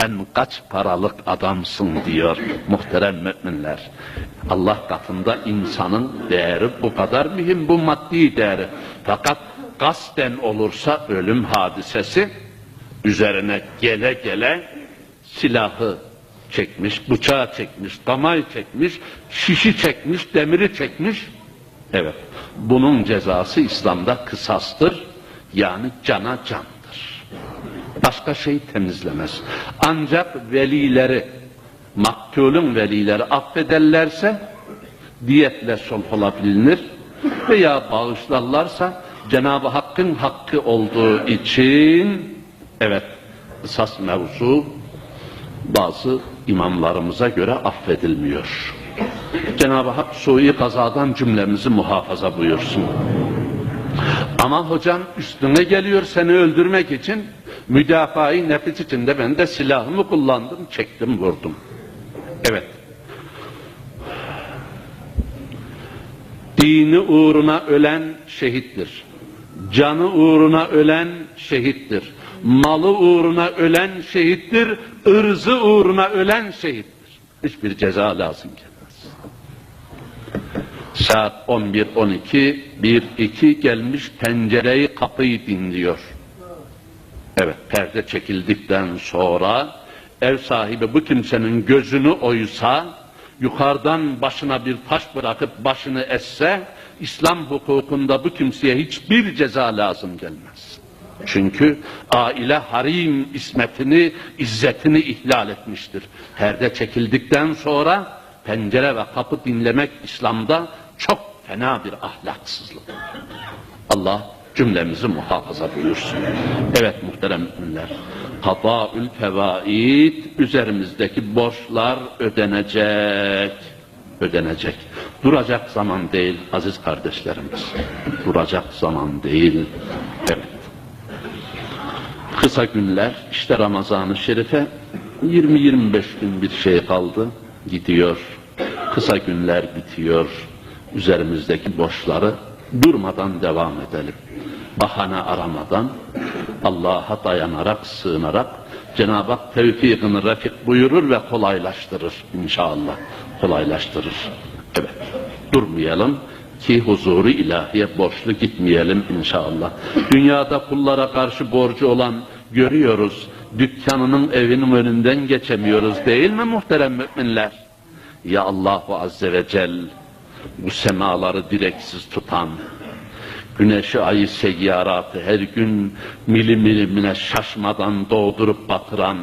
sen kaç paralık adamsın diyor muhterem müminler. Allah katında insanın değeri bu kadar mühim bu maddi değeri. Fakat kasten olursa ölüm hadisesi üzerine gele gele silahı çekmiş, bıçağı çekmiş, damayı çekmiş, şişi çekmiş, demiri çekmiş. Evet, bunun cezası İslam'da kısastır. Yani cana candır. Başka şey temizlemez. Ancak velileri, maktulun velileri affederlerse diyetle sulh olabilir veya bağışlarlarsa Cenab-ı Hakk'ın hakkı olduğu için evet esas mevzu bazı imamlarımıza göre affedilmiyor. Cenab-ı Hak sui kazadan cümlemizi muhafaza buyursun. Ama hocam üstüne geliyor seni öldürmek için müdafaa-i nefis içinde ben de silahımı kullandım, çektim, vurdum. Evet. Dini uğruna ölen şehittir. Canı uğruna ölen şehittir. Malı uğruna ölen şehittir. ırzı uğruna ölen şehittir. Hiçbir ceza lazım gelmez. Saat 11, 12, 1, 2 gelmiş pencereyi kapıyı dinliyor. Evet perde çekildikten sonra ev sahibi bu kimsenin gözünü oysa, yukarıdan başına bir taş bırakıp başını esse, İslam hukukunda bu kimseye hiçbir ceza lazım gelmez. Çünkü aile harim ismetini, izzetini ihlal etmiştir. Perde çekildikten sonra pencere ve kapı dinlemek İslam'da çok fena bir ahlaksızlık. Allah cümlemizi muhafaza buyursun. Evet muhterem müminler. Kadaül fevaid üzerimizdeki borçlar ödenecek. Ödenecek. Duracak zaman değil aziz kardeşlerimiz. Duracak zaman değil. Evet. Kısa günler işte Ramazan-ı Şerif'e 20-25 gün bir şey kaldı. Gidiyor. Kısa günler bitiyor. Üzerimizdeki borçları durmadan devam edelim. Bahane aramadan, Allah'a dayanarak, sığınarak Cenab-ı Hak tevfikini refik buyurur ve kolaylaştırır inşallah. Kolaylaştırır. Evet. Durmayalım ki huzuru ilahiye borçlu gitmeyelim inşallah. Dünyada kullara karşı borcu olan görüyoruz. Dükkanının evinin önünden geçemiyoruz değil mi muhterem müminler? Ya Allahu Azze ve Celle bu semaları direksiz tutan, güneşi ayı seyyaratı her gün milim milimine şaşmadan doğdurup batıran,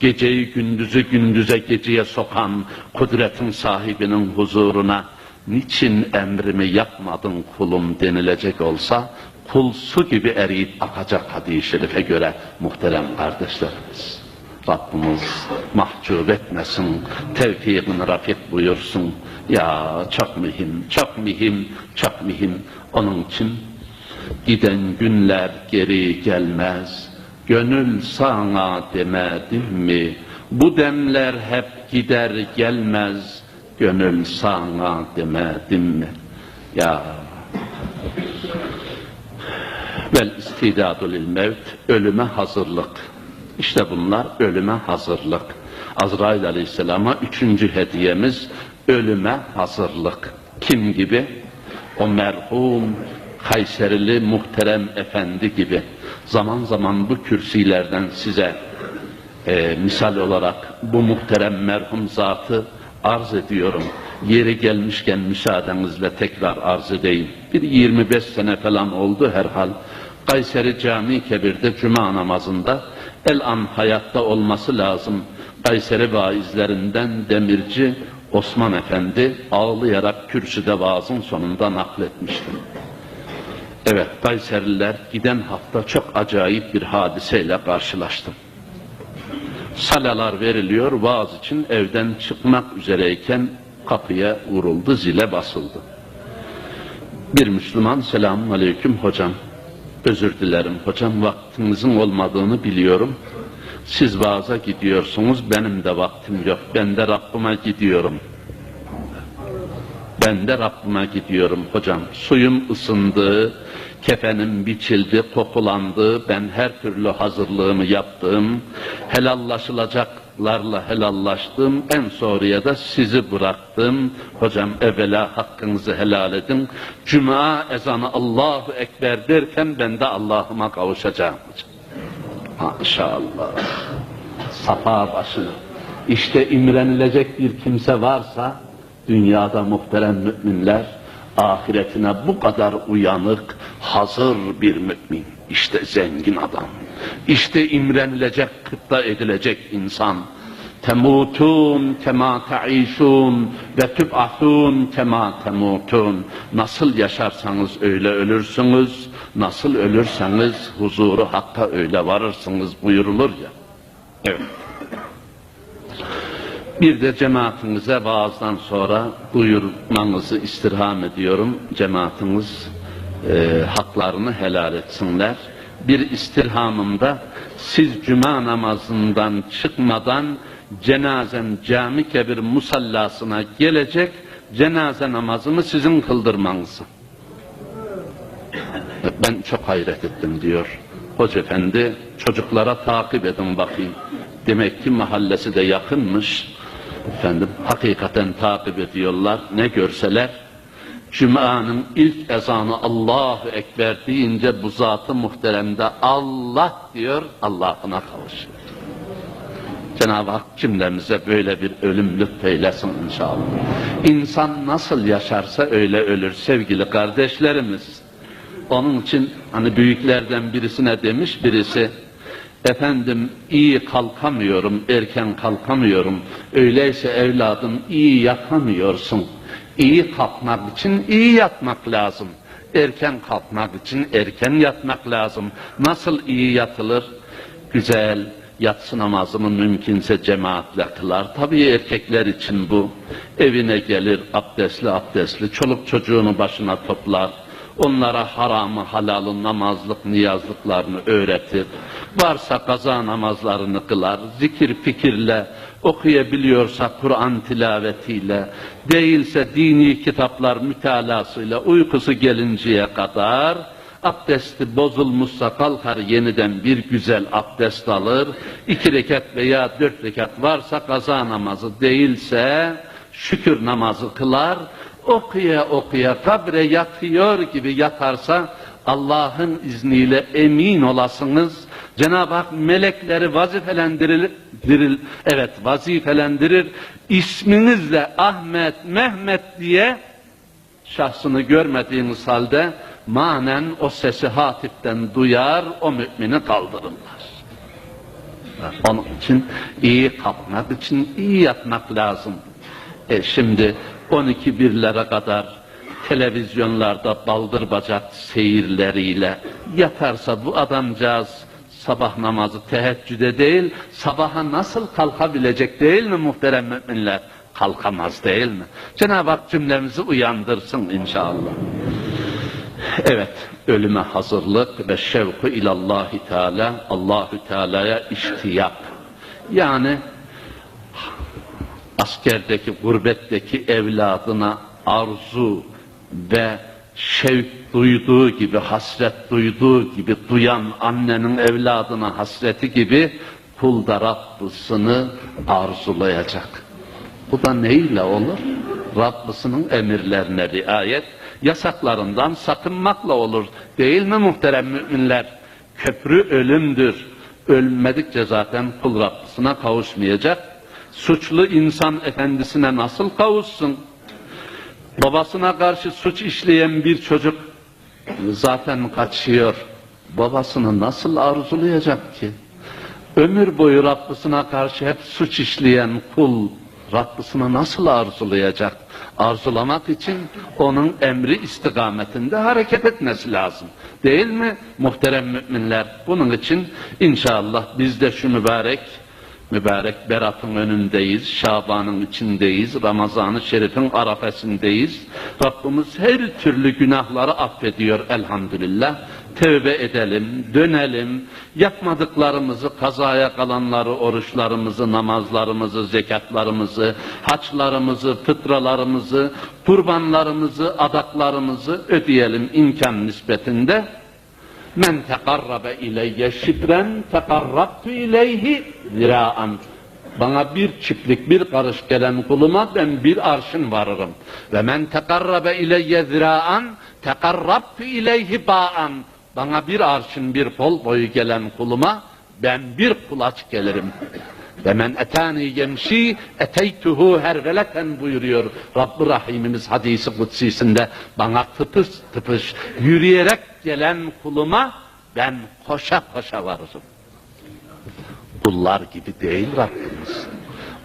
geceyi gündüzü gündüze geceye sokan kudretin sahibinin huzuruna niçin emrimi yapmadın kulum denilecek olsa kul su gibi eriyip akacak hadis-i şerife göre muhterem kardeşlerimiz. Rabbimiz mahcup etmesin, tevfikini rafik buyursun. Ya çok mühim, çok mühim, çok mühim. Onun için giden günler geri gelmez. Gönül sana demedim mi? Bu demler hep gider gelmez. Gönül sana demedim mi? Ya vel istidadul mevt ölüme hazırlık. İşte bunlar ölüme hazırlık. Azrail Aleyhisselam'a üçüncü hediyemiz ölüme hazırlık. Kim gibi? O merhum Kayserili muhterem efendi gibi. Zaman zaman bu kürsilerden size e, misal olarak bu muhterem merhum zatı arz ediyorum. Yeri gelmişken müsaadenizle tekrar arz edeyim. Bir 25 sene falan oldu herhal. Kayseri Cami Kebir'de Cuma namazında el an hayatta olması lazım. Kayseri vaizlerinden demirci Osman Efendi ağlayarak kürsüde vaazın sonunda nakletmiştim. Evet Kayseriler giden hafta çok acayip bir hadiseyle karşılaştım. Salalar veriliyor vaaz için evden çıkmak üzereyken kapıya vuruldu zile basıldı. Bir Müslüman selamun aleyküm hocam özür dilerim hocam vaktinizin olmadığını biliyorum. Siz vaaza gidiyorsunuz benim de vaktim yok ben de Rabbime gidiyorum. Ben de Rabbime gidiyorum hocam. Suyum ısındı, Kefenim biçildi, kokulandı, ben her türlü hazırlığımı yaptım. Helallaşılacaklarla helallaştım, en sonraya da sizi bıraktım. Hocam evvela hakkınızı helal edin. Cuma ezanı Allahu Ekber derken ben de Allah'ıma kavuşacağım hocam. Maşallah. Safa başı. İşte imrenilecek bir kimse varsa dünyada muhterem müminler ahiretine bu kadar uyanık, hazır bir mümin. İşte zengin adam. İşte imrenilecek, kıpta edilecek insan. Temutun kema taişun ve tüb'atun kema temutun. Nasıl yaşarsanız öyle ölürsünüz, nasıl ölürseniz huzuru hakka öyle varırsınız buyurulur ya. Evet. Bir de cemaatinize vaazdan sonra buyurmanızı istirham ediyorum. Cemaatiniz e, haklarını helal etsinler. Bir istirhamımda siz cuma namazından çıkmadan cenazen cami kebir musallasına gelecek cenaze namazını sizin kıldırmanızı. Ben çok hayret ettim diyor. Hoca efendi çocuklara takip edin bakayım. Demek ki mahallesi de yakınmış. Efendim hakikaten takip ediyorlar. Ne görseler Cuma'nın ilk ezanı Allahu Ekber deyince bu zatı muhteremde Allah diyor Allah'ına kavuşuyor. Cenab-ı Hak cümlemize böyle bir ölüm lütfeylesin inşallah. İnsan nasıl yaşarsa öyle ölür sevgili kardeşlerimiz. Onun için hani büyüklerden birisine demiş birisi efendim iyi kalkamıyorum, erken kalkamıyorum. Öyleyse evladım iyi yatamıyorsun. İyi kalkmak için iyi yatmak lazım. Erken kalkmak için erken yatmak lazım. Nasıl iyi yatılır? Güzel, yatsı namazını mümkünse cemaatle kılar. Tabii erkekler için bu. Evine gelir abdestli abdestli, çoluk çocuğunu başına toplar. Onlara haramı, halalı, namazlık, niyazlıklarını öğretir. Varsa kaza namazlarını kılar, zikir fikirle, okuyabiliyorsa Kur'an tilavetiyle, değilse dini kitaplar mütalasıyla uykusu gelinceye kadar, abdesti bozulmuşsa kalkar yeniden bir güzel abdest alır, iki rekat veya dört rekat varsa kaza namazı değilse şükür namazı kılar, okuya okuya kabre yatıyor gibi yatarsa Allah'ın izniyle emin olasınız. Cenab-ı Hak melekleri vazifelendirir, diril, evet vazifelendirir. İsminizle Ahmet, Mehmet diye şahsını görmediğiniz halde manen o sesi hatiften duyar, o mümini kaldırırlar. Onun için iyi kalkmak için iyi yatmak lazım. E şimdi 12 birlere kadar televizyonlarda baldır bacak seyirleriyle yatarsa bu adamcağız sabah namazı teheccüde değil, sabaha nasıl kalkabilecek değil mi muhterem müminler? Kalkamaz değil mi? Cenab-ı Hak cümlemizi uyandırsın inşallah. Evet, ölüme hazırlık ve şevku ilallahi teala, Allahü Teala'ya iştiyak. Yani askerdeki, gurbetteki evladına arzu ve şevk duyduğu gibi, hasret duyduğu gibi, duyan annenin evladına hasreti gibi kul da Rabbisini arzulayacak. Bu da neyle olur? Rabbisinin emirlerine riayet, yasaklarından sakınmakla olur. Değil mi muhterem müminler? Köprü ölümdür. Ölmedikçe zaten kul Rabbisine kavuşmayacak. Suçlu insan efendisine nasıl kavuşsun? Babasına karşı suç işleyen bir çocuk zaten kaçıyor. Babasını nasıl arzulayacak ki? Ömür boyu Rabbisine karşı hep suç işleyen kul Rabbisini nasıl arzulayacak? Arzulamak için onun emri istikametinde hareket etmesi lazım. Değil mi muhterem müminler? Bunun için inşallah biz de şu mübarek mübarek Berat'ın önündeyiz, Şaban'ın içindeyiz, Ramazan-ı Şerif'in arafesindeyiz. Rabbimiz her türlü günahları affediyor elhamdülillah. tevbe edelim, dönelim, yapmadıklarımızı, kazaya kalanları, oruçlarımızı, namazlarımızı, zekatlarımızı, haçlarımızı, fıtralarımızı, kurbanlarımızı, adaklarımızı ödeyelim imkan nispetinde. Men tekarrabe ileyye şibren tekarrabtu ileyhi ziraan. Bana bir çiftlik bir karış gelen kuluma ben bir arşın varırım. Ve men tekarrabe ileyye ziraan tekarrabtu ileyhi ba'an. Bana bir arşın bir kol boyu gelen kuluma ben bir kulaç gelirim. Ve men etani yemşi eteytuhu herveleten buyuruyor Rabbı Rahimimiz hadisi kutsisinde bana tıpış tıpış yürüyerek gelen kuluma ben koşa koşa varırım. Kullar gibi değil Rabbimiz.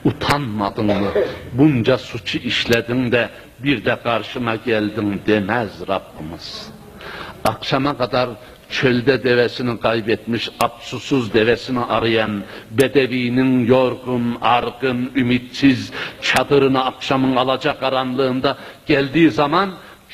Utanmadın mı? Bunca suçu işledin de bir de karşıma geldin demez Rabbimiz. Akşama kadar çölde devesini kaybetmiş, apsusuz devesini arayan, bedevinin yorgun, argın, ümitsiz çadırını akşamın alacak karanlığında geldiği zaman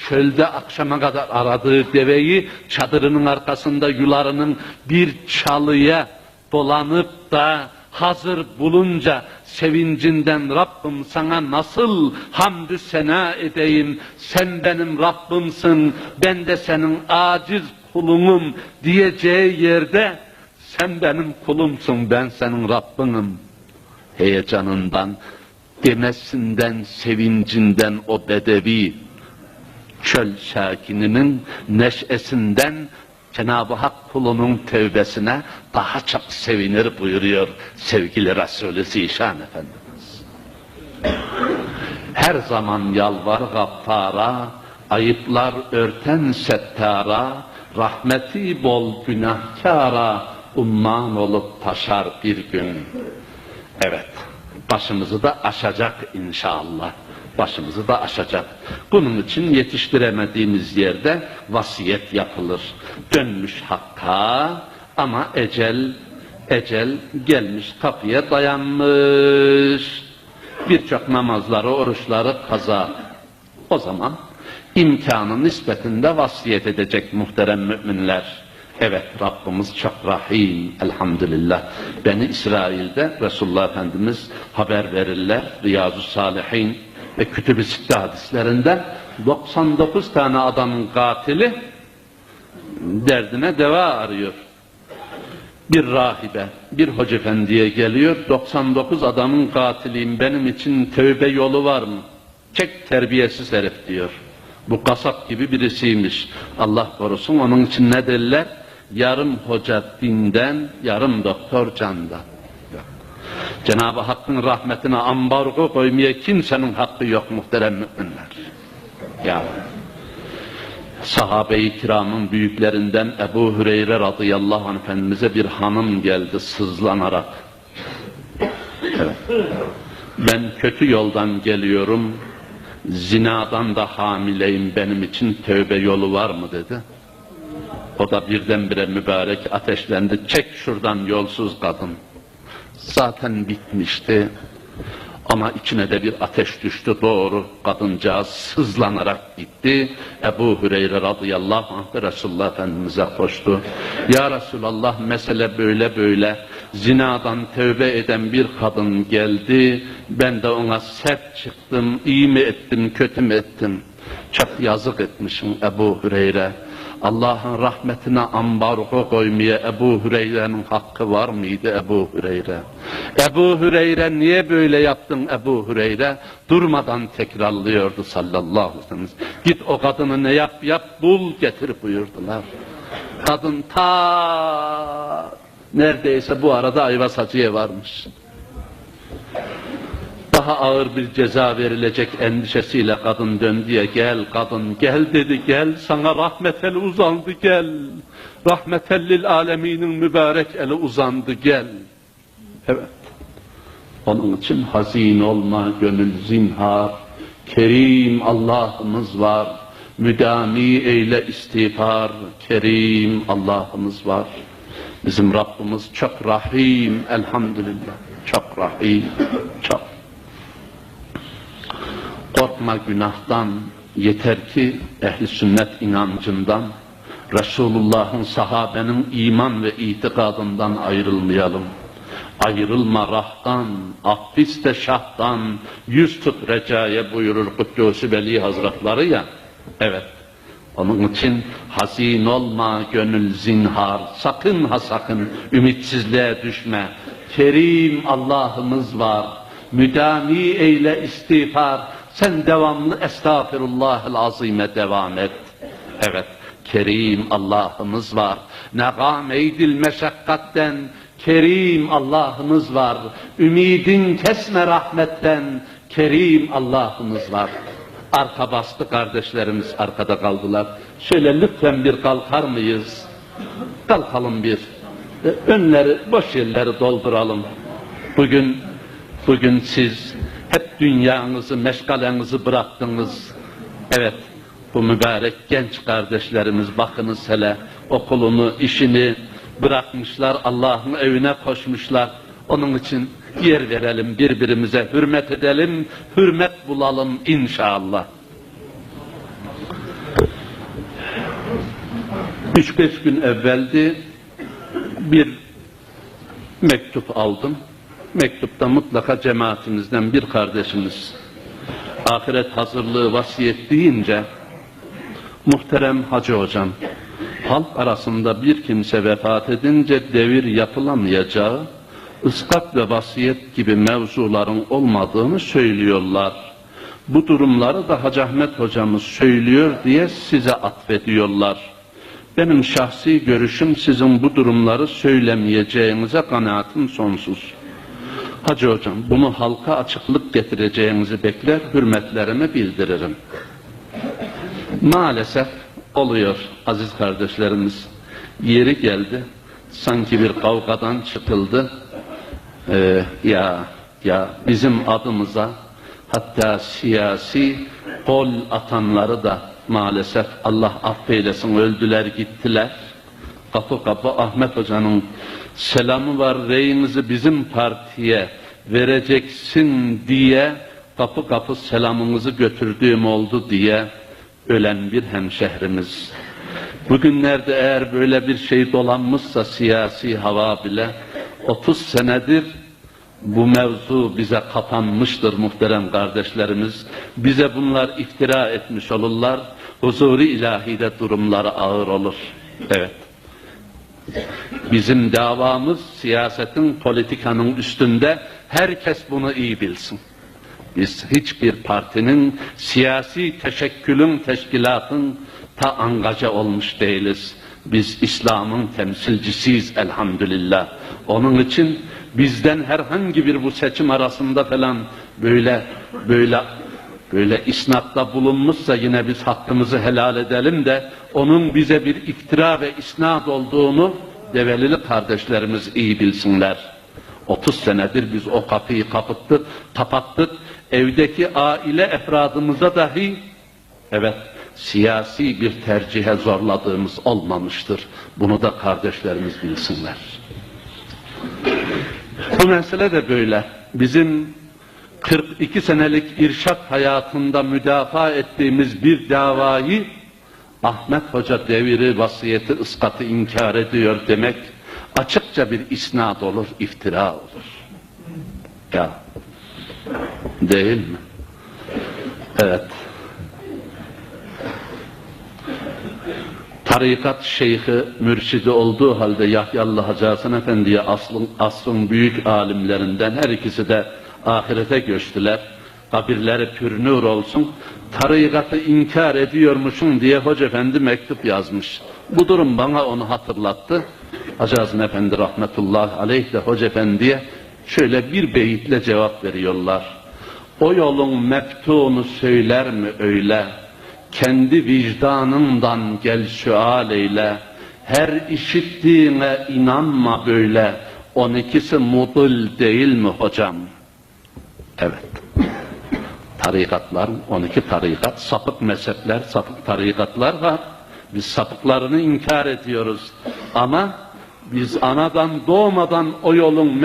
çölde akşama kadar aradığı deveyi çadırının arkasında yularının bir çalıya dolanıp da hazır bulunca sevincinden Rabbim sana nasıl hamdü sena edeyim? Sen benim Rabbimsin ben de senin aciz kulunum diyeceği yerde sen benim kulumsun ben senin Rabbinim heyecanından demesinden sevincinden o bedevi çöl sakininin neşesinden Cenab-ı Hak kulunun tevbesine daha çok sevinir buyuruyor sevgili Resulü Zişan Efendimiz. Her zaman yalvar gaffara, ayıplar örten settara, rahmeti bol günahkara, umman olup taşar bir gün. Evet, başımızı da aşacak inşallah başımızı da aşacak. Bunun için yetiştiremediğimiz yerde vasiyet yapılır. Dönmüş hakka ama ecel ecel gelmiş kapıya dayanmış. Birçok namazları, oruçları kaza. O zaman imkanı nispetinde vasiyet edecek muhterem müminler. Evet Rabbimiz çok rahim elhamdülillah. Beni İsrail'de Resulullah Efendimiz haber verirler. Riyazu Salihin ve Kütüb-i Sitte hadislerinde 99 tane adamın katili derdine deva arıyor. Bir rahibe, bir hoca efendiye geliyor, 99 adamın katiliyim, benim için tövbe yolu var mı? Çek terbiyesiz herif diyor. Bu kasap gibi birisiymiş. Allah korusun, onun için ne derler? Yarım hoca dinden, yarım doktor candan. Cenab-ı Hakk'ın rahmetine ambargo koymaya kimsenin hakkı yok muhterem müminler. Ya sahabe-i kiramın büyüklerinden Ebu Hüreyre radıyallahu anh efendimize bir hanım geldi sızlanarak. Evet. Ben kötü yoldan geliyorum, zinadan da hamileyim benim için tövbe yolu var mı dedi. O da birdenbire mübarek ateşlendi. Çek şuradan yolsuz kadın zaten bitmişti. Ama içine de bir ateş düştü doğru. Kadıncağız sızlanarak gitti. Ebu Hüreyre radıyallahu anh Resulullah Efendimiz'e koştu. Ya Resulallah mesele böyle böyle. Zinadan tövbe eden bir kadın geldi. Ben de ona sert çıktım. İyi mi ettim, kötü mü ettim? Çok yazık etmişim Ebu Hüreyre. Allah'ın rahmetine ambargo koymaya Ebu Hüreyre'nin hakkı var mıydı Ebu Hüreyre? Ebu Hüreyre niye böyle yaptın Ebu Hüreyre? Durmadan tekrarlıyordu sallallahu aleyhi ve sellem. Git o kadını ne yap yap bul getir buyurdular. Kadın ta neredeyse bu arada Ayvasacı'ya varmış. Daha ağır bir ceza verilecek endişesiyle kadın döndüye gel kadın gel dedi. Gel sana rahmetel uzandı gel. Rahmetellil aleminin mübarek eli uzandı gel. Evet. Onun için hazin olma gönül zinhar. Kerim Allah'ımız var. Müdami eyle istiğfar. Kerim Allah'ımız var bizim Rabbimiz çok rahim elhamdülillah çok rahim çok Korkma günahtan, yeter ki ehli sünnet inancından Resulullah'ın sahabenin iman ve itikadından ayrılmayalım. Ayrılma rahtan, affis de şahtan, yüz tut recaya buyurur Kudüs-i Veli Hazretleri ya. Evet. Onun için hazin olma gönül zinhar, sakın ha sakın ümitsizliğe düşme. Kerim Allah'ımız var, müdami eyle istiğfar, sen devamlı estağfirullahel azime devam et. Evet, Kerim Allah'ımız var. Ne gameydil meşakkatten, Kerim Allah'ımız var. Ümidin kesme rahmetten, Kerim Allah'ımız var. Arka bastı kardeşlerimiz arkada kaldılar. Şöyle lütfen bir kalkar mıyız? Kalkalım bir. E, Önleri, boş yerleri dolduralım. Bugün, bugün siz hep dünyanızı, meşgalenizi bıraktınız. Evet, bu mübarek genç kardeşlerimiz bakınız hele okulunu, işini bırakmışlar, Allah'ın evine koşmuşlar. Onun için yer verelim birbirimize, hürmet edelim, hürmet bulalım inşallah. Üç beş gün evveldi bir mektup aldım. Mektupta mutlaka cemaatimizden bir kardeşimiz ahiret hazırlığı vasiyet deyince muhterem hacı hocam halk arasında bir kimse vefat edince devir yapılamayacağı ıskat ve vasiyet gibi mevzuların olmadığını söylüyorlar. Bu durumları da Hacı Ahmet hocamız söylüyor diye size atfediyorlar. Benim şahsi görüşüm sizin bu durumları söylemeyeceğinize kanaatim sonsuz. Hacı hocam bunu halka açıklık getireceğinizi bekler, hürmetlerimi bildiririm. Maalesef oluyor aziz kardeşlerimiz. Yeri geldi, sanki bir kavgadan çıkıldı. Ee, ya ya bizim adımıza hatta siyasi kol atanları da maalesef Allah affeylesin öldüler gittiler. Kapı kapı Ahmet Hoca'nın selamı var reyinizi bizim partiye vereceksin diye kapı kapı selamınızı götürdüğüm oldu diye ölen bir hemşehrimiz. Bugünlerde eğer böyle bir şey dolanmışsa siyasi hava bile 30 senedir bu mevzu bize kapanmıştır muhterem kardeşlerimiz. Bize bunlar iftira etmiş olurlar. Huzuri ilahide durumları ağır olur. Evet. Bizim davamız siyasetin, politikanın üstünde. Herkes bunu iyi bilsin. Biz hiçbir partinin, siyasi teşekkülün, teşkilatın ta angaja olmuş değiliz. Biz İslam'ın temsilcisiyiz elhamdülillah. Onun için bizden herhangi bir bu seçim arasında falan böyle böyle böyle isnatta bulunmuşsa yine biz hakkımızı helal edelim de onun bize bir iftira ve isnat olduğunu Develili kardeşlerimiz iyi bilsinler. 30 senedir biz o kapıyı kapattık, kapattık. Evdeki aile efradımıza dahi evet siyasi bir tercihe zorladığımız olmamıştır. Bunu da kardeşlerimiz bilsinler. Bu mesele de böyle. Bizim 42 senelik irşat hayatında müdafaa ettiğimiz bir davayı Ahmet Hoca deviri vasiyeti ıskatı inkar ediyor demek açıkça bir isnat olur, iftira olur. Ya değil mi? Evet. Tarikat şeyhi, mürşidi olduğu halde Yahyalı Hacı Hasan Efendi'ye asrın, asrın büyük alimlerinden her ikisi de ahirete göçtüler. Kabirleri pürnür olsun. Tarikatı inkar ediyormuşum diye Hoca Efendi mektup yazmış. Bu durum bana onu hatırlattı. Hacı Efendi rahmetullah aleyh de Hoca Efendi'ye şöyle bir beyitle cevap veriyorlar. O yolun meftunu söyler mi öyle? Kendi vicdanından gel sual eyle. Her işittiğine inanma böyle. On ikisi mudul değil mi hocam? Evet. Tarikatlar, 12 tarikat, sapık mezhepler, sapık tarikatlar var. Biz sapıklarını inkar ediyoruz. Ama biz anadan doğmadan o yolun